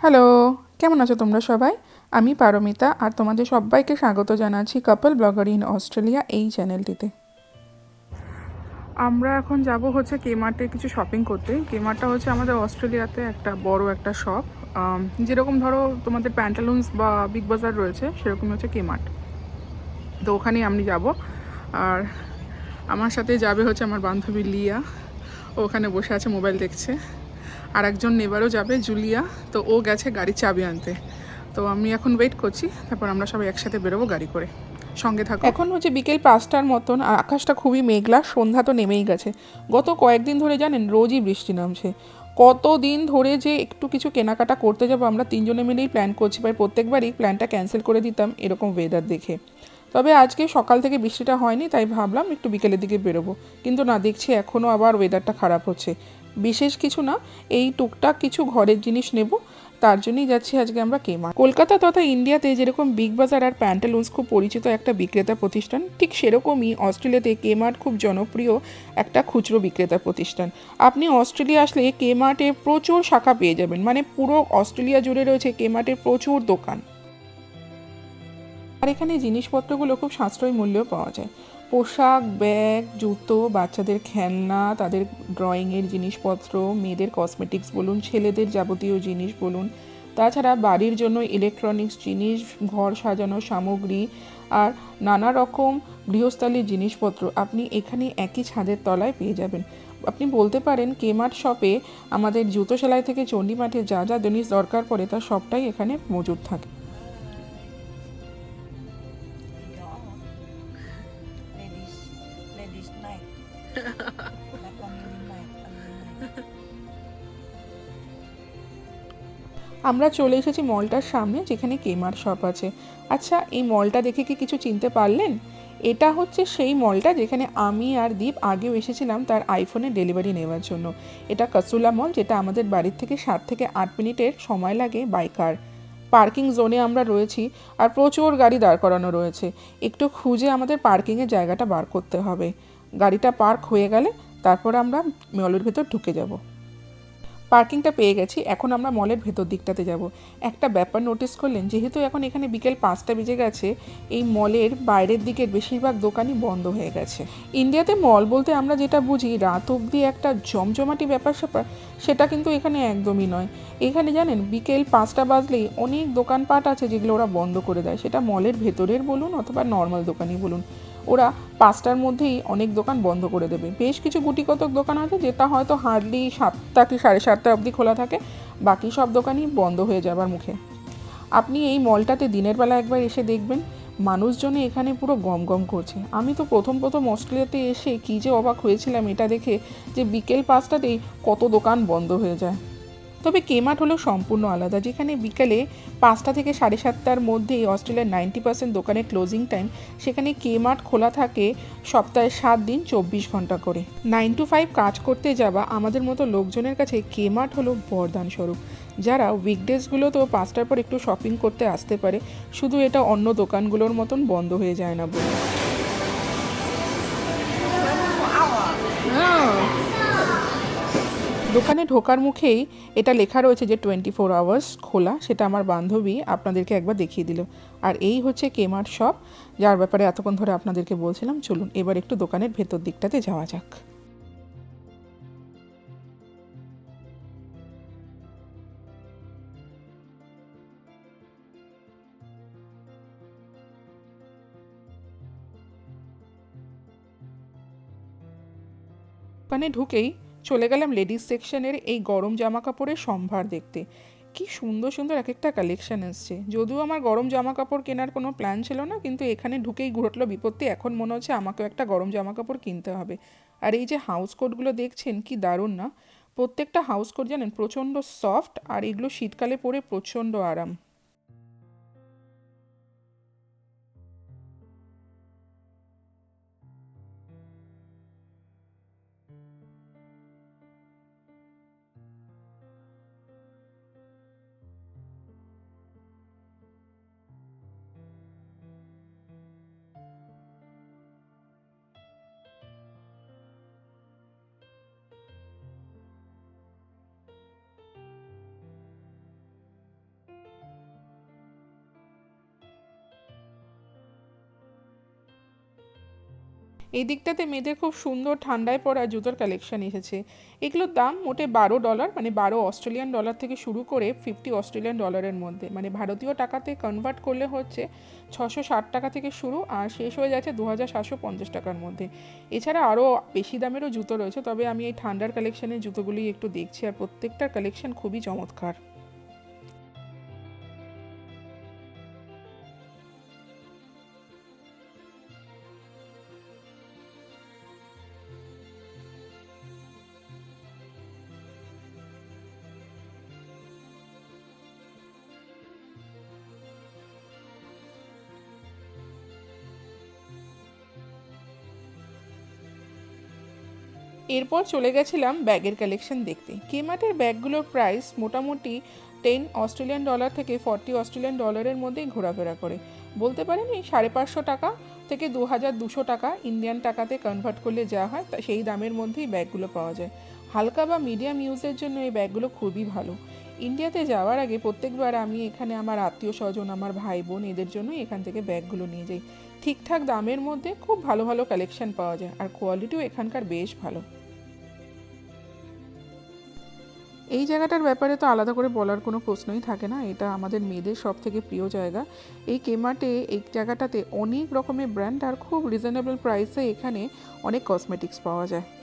Hello কেমন আছো তোমরা সবাই? আমি পারমিতা আর তোমাদের সবাইকে স্বাগত জানাচ্ছি কাপল ব্লগার ইন অস্ট্রেলিয়া এই চ্যানেলটিতে। আমরা এখন যাব হচ্ছে কেমার্টে কিছু শপিং করতে। কেমার্টটা হচ্ছে আমাদের অস্ট্রেলিয়াতে একটা বড় একটা শপ যেরকম ধরো তোমাদের প্যান্টালুন্স বা বিগ বাজার রয়েছে, সেরকমই হচ্ছে কেমার্ট তো ওখানেই আমি যাব। আর আমার সাথে যাবে হচ্ছে আমার বান্ধবী লিয়া ওখানে বসে আছে, মোবাইল দেখছে। আর একজন নেবারও যাবে, জুলিয়া। তো ও গেছে গাড়ির চাবি আনতে। তো আমি এখন ওয়েট করছি, তারপর আমরা সবাই একসাথে বেরোবো গাড়ি করে। সঙ্গে থাকো। এখন হচ্ছে বিকেল পাঁচটার মতন আকাশটা খুবই মেঘলা, সন্ধ্যা তো নেমেই গেছে। গত কয়েকদিন ধরে জানেন, রোজই বৃষ্টি নামছে। কতদিন ধরে যে একটু কিছু কেনাকাটা করতে যাব, আমরা তিনজনে মিলেই প্ল্যান করছি। ভাই প্রত্যেকবারই প্ল্যানটা ক্যান্সেল করে দিতাম এরকম ওয়েদার দেখে। তবে আজকে সকাল থেকে বৃষ্টিটা হয়নি, তাই ভাবলাম একটু বিকেলের দিকে বেরোবো। কিন্তু না, দেখছি এখনও আবার ওয়েদারটা খারাপ হচ্ছে। বিশেষ কিছু না, এই টুকটাক কিছু ঘরের জিনিস নেব। তার জন্যই যাচ্ছি আজকে আমরা কেমা কলকাতা তথা ইন্ডিয়াতে যেরকম বিগ বাজার আর প্যান্টালুন্স খুব পরিচিত একটা বিক্রেতা প্রতিষ্ঠান, ঠিক সেরকমই অস্ট্রেলিয়াতে কেমার্ট খুব জনপ্রিয় একটা খুচরো বিক্রেতা প্রতিষ্ঠান। আপনি অস্ট্রেলিয়া আসলে কেমার্টে প্রচুর শাখা পেয়ে যাবেন মানে পুরো অস্ট্রেলিয়া জুড়ে রয়েছে কেমার্টের প্রচুর দোকান। আর এখানে জিনিসপত্রগুলো খুব সাশ্রয়ী মূল্যেও পাওয়া যায়। পোশাক, ব্যাগ, জুতো, বাচ্চাদের খেলনা, তাদের ড্রয়িংয়ের জিনিসপত্র, মেয়েদের কসমেটিক্স বলুন, ছেলেদের যাবতীয় জিনিস বলুন। তাছাড়া বাড়ির জন্য ইলেকট্রনিক্স জিনিস, ঘর সাজানো সামগ্রী আর নানা রকম গৃহস্থালীর জিনিসপত্র আপনি এখানে একই ছাদের তলায় পেয়ে যাবেন। আপনি বলতে পারেন কেমার্ট শপে আমাদের জুতো সেলাই থেকে চণ্ডীমাঠে যা যা জিনিস দরকার পড়ে তার সবটাই এখানে মজুদ থাকে। আমরা চলে এসেছি মলটার সামনে, যেখানে কেমার শপ আছে। আচ্ছা এই মলটা দেখে কি কিছু চিনতে পারলেন? এটা হচ্ছে সেই মলটা যেখানে আমি আর দীপ আগেও এসেছিলাম তার আইফোনের ডেলিভারি নেওয়ার জন্য। এটা কাসুলা মল, যেটা আমাদের বাড়ির থেকে সাত থেকে আট মিনিটের সময় লাগে বাইকার পার্কিং জোনে আমরা রয়েছি আর প্রচুর গাড়ি দাঁড় করানো রয়েছে। একটু খুঁজে আমাদের পার্কিংয়ের জায়গাটা বার করতে হবে। গাড়িটা পার্ক হয়ে গেলে তারপর আমরা মলের ভেতর ঢুকে যাব। পার্কিংটা পেয়ে গেছি, এখন আমরা মলের ভেতর দিকটাতে যাব। একটা ব্যাপার নোটিস করলেন, যেহেতু এখন এখানে বিকেল পাঁচটা বেজে গেছে, এই মলের বাইরের দিকের বেশিরভাগ দোকানই বন্ধ হয়ে গেছে। ইন্ডিয়াতে মল বলতে আমরা যেটা বুঝি, রাত অবধি একটা জমজমাটি ব্যাপার স্যাপার, সেটা কিন্তু এখানে একদমই নয়। এখানে জানেন, বিকেল পাঁচটা বাজলেই অনেক দোকানপাট আছে যেগুলো ওরা বন্ধ করে দেয়। সেটা মলের ভেতরের বলুন অথবা নর্মাল দোকানই বলুন। ওরা পাঁচটার মধ্যেই অনেক দোকান বন্ধ করে দেবে। বেশ কিছু গুটিকতক দোকান আছে যেটা হয়তো হার্ডলি সাতটা কি সাড়ে সাতটা অবধি খোলা থাকে, বাকি সব দোকানই বন্ধ হয়ে যাবার মুখে। আপনি এই মলটাতে দিনের বেলা একবার এসে দেখবেন, মানুষজনে এখানে পুরো গম গম করছে। আমি তো প্রথম প্রথম অস্ট্রেলিয়াতে এসে কী যে অবাক হয়েছিলাম এটা দেখে যে বিকেল পাঁচটাতেই কত দোকান বন্ধ হয়ে যায়। তবে কেমার্ট হলো সম্পূর্ণ আলাদা। যেখানে বিকেলে পাঁচটা থেকে সাড়ে সাতটার মধ্যেই অস্ট্রেলিয়ার নাইনটি পার্সেন্ট দোকানের ক্লোজিং টাইম, সেখানে কেমার্ট খোলা থাকে সপ্তাহে সাত দিন চব্বিশ ঘণ্টা করে। নাইন টু ফাইভ কাজ করতে যাওয়া আমাদের মতো লোকজনের কাছে কেমার্ট হলো বরদান স্বরূপ যারা উইকডেজগুলোতেও পাঁচটার পর একটু শপিং করতে আসতে পারে, শুধু এটা অন্য দোকানগুলোর মতন বন্ধ হয়ে যায় না বলে। দোকানে ঢোকার মুখেই এটা লেখা রয়েছে যে টোয়েন্টি ফোর আওয়ার্স খোলা, সেটা আমার বান্ধবী আপনাদেরকে একবার দেখিয়ে দিল। আর এই হচ্ছে কেমার শপ যার ব্যাপারে এতক্ষণ ধরে আপনাদেরকে বলছিলাম, চলুন এবার একটু দোকানের ভেতর দিকটাতে যাওয়া যাক। দোকানে ঢুকেই চলে গেলাম লেডিস সেকশনের এই গরম জামা কাপড়ের সম্ভার দেখতে। কি সুন্দর সুন্দর এক একটা কালেকশন এসছে। যদিও আমার গরম জামা কাপড় কেনার কোনো প্ল্যান ছিল না, কিন্তু এখানে ঢুকেই ঘুরটলো বিপত্তি। এখন মনে হচ্ছে আমাকেও একটা গরম জামা কাপড় কিনতে হবে। আর এই যে হাউস কোটগুলো দেখছেন, কি দারুণ না? প্রত্যেকটা হাউস কোট জানেন, প্রচণ্ড সফট আর এগুলো শীতকালে পরে প্রচণ্ড আরাম। এই দিকটাতে মেয়েদের খুব সুন্দর ঠান্ডায় পড়া জুতোর কালেকশন এসেছে। এগুলোর দাম মোটে বারো ডলার মানে বারো অস্ট্রেলিয়ান ডলার থেকে শুরু করে ফিফটি অস্ট্রেলিয়ান ডলারের মধ্যে। মানে ভারতীয় টাকাতে কনভার্ট করলে হচ্ছে ছশো ষাট টাকা থেকে শুরু আর শেষ হয়ে যাচ্ছে দু হাজার সাতশো পঞ্চাশ টাকার মধ্যে। এছাড়া আরও বেশি দামেরও জুতো রয়েছে, তবে আমি এই ঠান্ডার কালেকশনের জুতোগুলি একটু দেখছি আর প্রত্যেকটার কালেকশন খুবই চমৎকার। এরপর চলে গেছিলাম ব্যাগের কালেকশন দেখতে। কেমাটের ব্যাগগুলোর প্রাইস মোটামুটি টেন অস্ট্রেলিয়ান ডলার থেকে ফর্টি অস্ট্রেলিয়ান ডলারের মধ্যেই ঘোরাফেরা করে। বলতে পারেন এই সাড়ে পাঁচশো টাকা থেকে দু হাজার দুশো টাকা ইন্ডিয়ান টাকাতে কনভার্ট করলে যা হয় তা সেই দামের মধ্যেই ব্যাগগুলো পাওয়া যায়। হালকা বা মিডিয়াম ইউজের জন্য এই ব্যাগগুলো খুবই ভালো। ইন্ডিয়াতে যাওয়ার আগে প্রত্যেকবার আমি এখানে আমার আত্মীয় স্বজন, আমার ভাই বোন এদের জন্যই এখান থেকে ব্যাগগুলো নিয়ে যাই। ঠিকঠাক দামের মধ্যে খুব ভালো ভালো কালেকশন পাওয়া যায় আর কোয়ালিটিও এখানকার বেশ ভালো। এই জায়গাটার ব্যাপারে তো আলাদা করে বলার কোনো প্রশ্নই থাকে না। এটা আমাদের মেয়েদের সব থেকে প্রিয় জায়গা। এই কেমার্টে এই জায়গাটাতে অনেক রকমের ব্র্যান্ড আর খুব রিজনেবল প্রাইসে এখানে অনেক কসমেটিক্স পাওয়া যায়।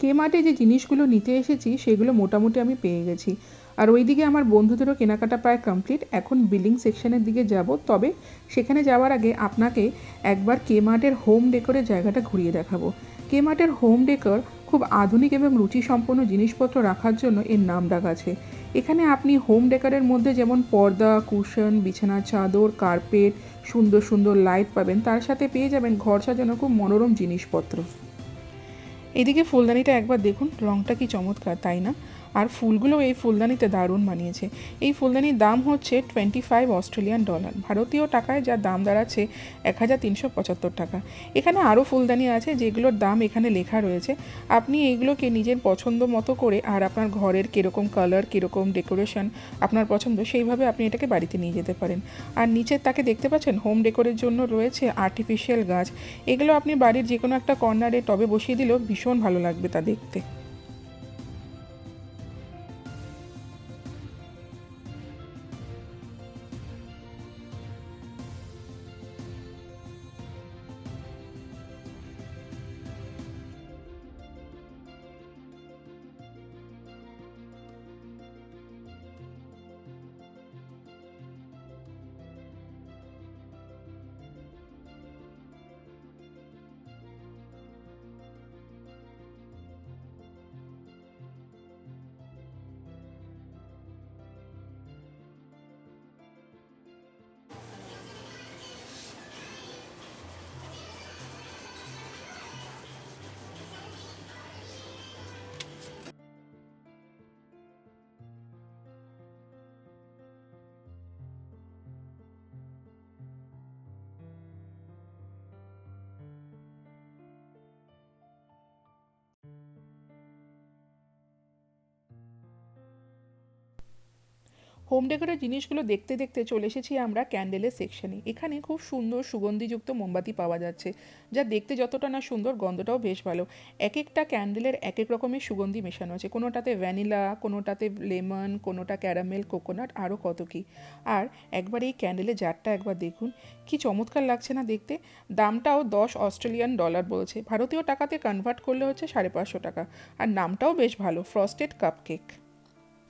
কেমার্টে যে জিনিসগুলো নিতে এসেছি সেগুলো মোটামুটি আমি পেয়ে গেছি। আর ওইদিকে আমার বন্ধুদেরও কেনাকাটা প্রায় কমপ্লিট এখন বিলিং সেকশনের দিকে যাব। তবে সেখানে যাওয়ার আগে আপনাকে একবার কেমার্টের হোম ডেকোরের জায়গাটা ঘুরিয়ে দেখাবো। কেমার্টের হোম ডেকোর খুব আধুনিক এবং রুচিসম্পন্ন জিনিসপত্র রাখার জন্য এর নাম ডাক আছে। এখানে আপনি হোম ডেকারের মধ্যে যেমন পর্দা কুশন বিছানার চাদর কার্পেট সুন্দর সুন্দর লাইট পাবেন। তার সাথে পেয়ে যাবেন ঘর সাজানো খুব মনোরম জিনিসপত্র। এদিকে ফুলদানিটা একবার দেখুন রঙটা কি চমৎকার তাই না? আর ফুলগুলো এই ফুলদানিতে দারুণ মানিয়েছে এই ফুলদানির দাম হচ্ছে টোয়েন্টি ফাইভ অস্ট্রেলিয়ান ডলার ভারতীয় টাকায় যার দাম দাঁড়াচ্ছে এক হাজার তিনশো পঁচাত্তর টাকা। এখানে আরও ফুলদানি আছে যেগুলোর দাম এখানে লেখা রয়েছে। আপনি এইগুলোকে নিজের পছন্দ মতো করে আর আপনার ঘরের কীরকম কালার কীরকম ডেকোরেশন আপনার পছন্দ, সেইভাবে আপনি এটাকে বাড়িতে নিয়ে যেতে পারেন। আর নিচের তাকে দেখতে পাচ্ছেন? হোম ডেকোরের জন্য রয়েছে আর্টিফিশিয়াল গাছ। এগুলো আপনি বাড়ির যে কোনো একটা কর্নারে টবে বসিয়ে দিলেও ভীষণ ভালো লাগবে তা দেখতে। হোম ডেকোরের জিনিসগুলো দেখতে দেখতে চলে এসেছি আমরা ক্যান্ডেলের সেকশনে এখানে খুব সুন্দর সুগন্ধিযুক্ত মোমবাতি পাওয়া যাচ্ছে, যা দেখতে যতটা না সুন্দর, গন্ধটাও বেশ ভালো। এক একটা ক্যান্ডেলের এক এক রকমের সুগন্ধি মেশানো আছে, কোনোটাতে ভ্যানিলা কোনোটাতে লেমন কোনোটা ক্যারামেল কোকোনাট আরও কত কী। আর একবার এই ক্যান্ডেলের জারটা একবার দেখুন, কি চমৎকার লাগছে না দেখতে? দামটাও দশ অস্ট্রেলিয়ান ডলার বলছে। ভারতীয় টাকাতে কনভার্ট করলে হচ্ছে সাড়ে পাঁচশো টাকা। আর নামটাও বেশ ভালো ফ্রস্টেড কাপকেক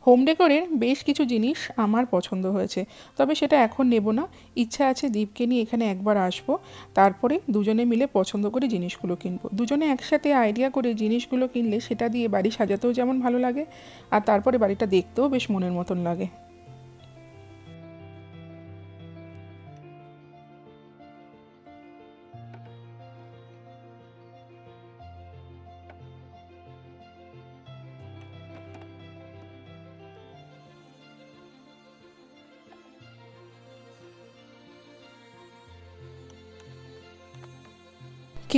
হোম ডেকোরের বেশ কিছু জিনিস আমার পছন্দ হয়েছে। তবে সেটা এখন নেব না। ইচ্ছা আছে দীপকে নিয়ে এখানে একবার আসব। তারপরে দুজনে মিলে পছন্দ করে জিনিসগুলো কিনবো। দুজনে একসাথে আইডিয়া করে জিনিসগুলো কিনলে সেটা দিয়ে বাড়ি সাজাতেও যেমন ভালো লাগে, আর তারপরে বাড়িটা দেখতেও বেশ মনের মতন লাগে।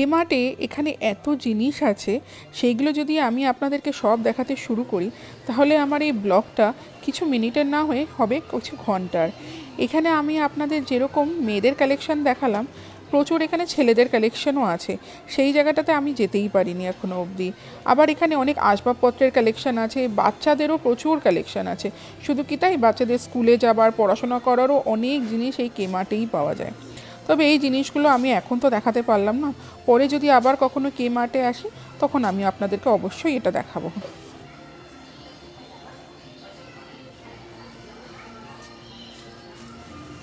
কেমার্টে এখানে এত জিনিস আছে, সেইগুলো যদি আমি আপনাদেরকে সব দেখাতে শুরু করি, তাহলে আমার এই ব্লগটা কিছু মিনিটের না হয়ে হবে কিছু ঘণ্টার। এখানে আমি আপনাদের যেরকম মেয়েদের কালেকশন দেখালাম, প্রচুর এখানে ছেলেদের কালেকশনও আছে। সেই জায়গাটাতে আমি যেতেই পারিনি এখনও অবধি। আবার এখানে অনেক আসবাবপত্রের কালেকশন আছে, বাচ্চাদেরও প্রচুর কালেকশন আছে। শুধু কি তাই? বাচ্চাদের স্কুলে যাবার, পড়াশোনা করারও অনেক জিনিস এই কেমার্টেই পাওয়া যায়। তবে এই জিনিসগুলো আমি এখন তো দেখাতে পারলাম না। পরে যদি আবার কখনো কে মার্টে আসি, তখন আমি আপনাদেরকে অবশ্যই এটা দেখাবো।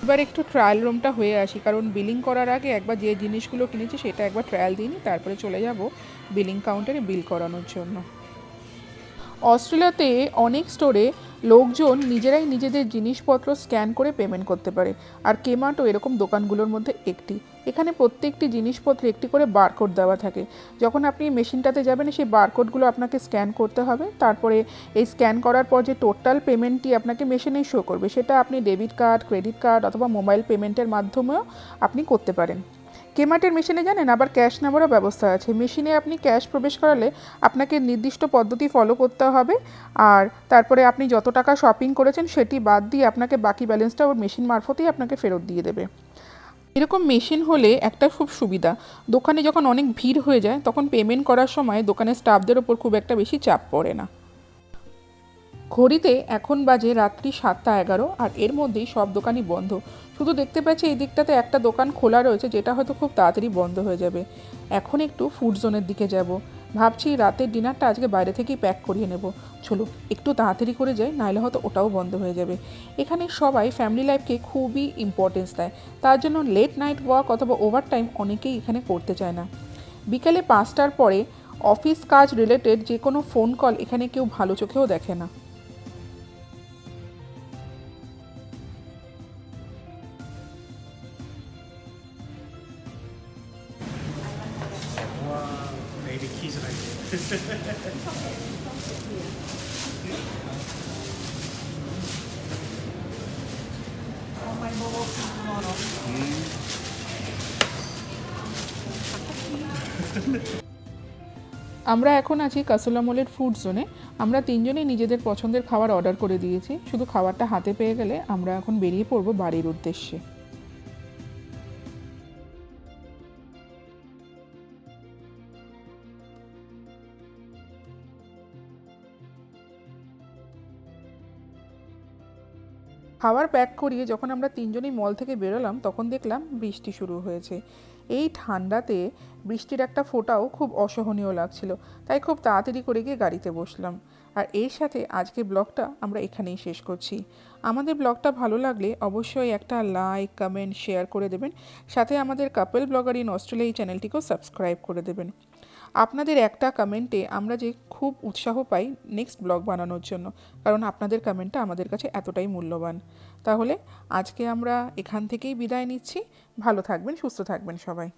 এবার একটু ট্রায়াল রুমটা হয়ে আসি, কারণ বিলিং করার আগে একবার যে জিনিসগুলো কিনেছি সেটা একবার ট্রায়াল দিই তারপরে চলে যাব বিলিং কাউন্টারে বিল করানোর জন্য। অস্ট্রেলিয়াতে অনেক স্টোরে লোকজন নিজেরাই নিজেদের জিনিসপত্র স্ক্যান করে পেমেন্ট করতে পারে। আর কেমার্টও এরকম দোকানগুলোর মধ্যে একটি। এখানে প্রত্যেকটি জিনিসপত্রে একটি করে বারকোড দেওয়া থাকে। যখন আপনি মেশিনটাতে যাবেন, সেই বারকোডগুলো আপনাকে স্ক্যান করতে হবে। তারপরে এই স্ক্যান করার পর যে টোটাল পেমেন্টটি আপনাকে মেশিনেই শো করবে, সেটা আপনি ডেবিট কার্ড ক্রেডিট কার্ড অথবা মোবাইল পেমেন্টের মাধ্যমেও আপনি করতে পারেন। কেমার্টের মেশিনে জানেন আবার ক্যাশ নেওয়ারও ব্যবস্থা আছে। মেশিনে আপনি ক্যাশ প্রবেশ করালে আপনাকে নির্দিষ্ট পদ্ধতি ফলো করতে হবে। আর তারপরে আপনি যত টাকা শপিং করেছেন সেটি বাদ দিয়ে আপনাকে বাকি ব্যালেন্সটা ওর মেশিন মারফতেই আপনাকে ফেরত দিয়ে দেবে। এরকম মেশিন হলে একটা খুব সুবিধা। দোকানে যখন অনেক ভিড় হয়ে যায়, তখন পেমেন্ট করার সময় দোকানের স্টাফদের ওপর খুব একটা বেশি চাপ পড়ে না। ঘড়িতে এখন বাজে রাত্রি সাতটা এগারো আর এর মধ্যেই সব দোকানই বন্ধ। শুধু দেখতে পাচ্ছি এই দিকটাতে একটা দোকান খোলা রয়েছে, যেটা হয়তো খুব তাড়াতাড়ি বন্ধ হয়ে যাবে। এখন একটু ফুড জোনের দিকে যাব। ভাবছি রাতের ডিনারটা আজকে বাইরে থেকেই প্যাক করিয়ে নেব। চলো, একটু তাড়াতাড়ি করে যাই, নাহলে হয়তো ওটাও বন্ধ হয়ে যাবে। এখানে সবাই ফ্যামিলি লাইফকে খুবই ইম্পর্টেন্স দেয়। তার জন্য লেট নাইট ওয়ার্ক অথবা ওভার টাইম অনেকেই এখানে করতে চায় না। বিকেলে পাঁচটার পরে অফিস কাজ রিলেটেড যে কোনো ফোন কল এখানে কেউ ভালো চোখেও দেখে না। Oh, my bobo tomorrow. আমরা এখন আছি কাসোলামলের ফুড জোনে আমরা তিনজনেই নিজেদের পছন্দের খাবার অর্ডার করে দিয়েছি। শুধু খাবারটা হাতে পেয়ে গেলে আমরা এখন বেরিয়ে পড়ব বাড়ির উদ্দেশ্যে। খাবার প্যাক করিয়ে যখন আমরা তিনজনই মল থেকে বেরোলাম, তখন দেখলাম বৃষ্টি শুরু হয়েছে। এই ঠান্ডাতে বৃষ্টির একটা ফোঁটাও খুব অসহনীয় লাগছিল, তাই খুব তাড়াতাড়ি করে গিয়ে গাড়িতে বসলাম। আর এর সাথে আজকে ব্লগটা আমরা এখানেই শেষ করছি। আমাদের ব্লগটা ভালো লাগলে অবশ্যই একটা লাইক, কমেন্ট, শেয়ার করে দেবেন। সাথে আমাদের কাপল ব্লগার ইন অস্ট্রেলিয়া এই চ্যানেলটিকেও সাবস্ক্রাইব করে দেবেন। আপনাদের একটা কমেন্টে আমরা যে খুব উৎসাহ পাই নেক্সট ব্লগ বানানোর জন্য, কারণ আপনাদের কমেন্টটা আমাদের কাছে এতটাই মূল্যবান। তাহলে আজকে আমরা এখান থেকেই বিদায় নিচ্ছি। ভালো থাকবেন, সুস্থ থাকবেন সবাই।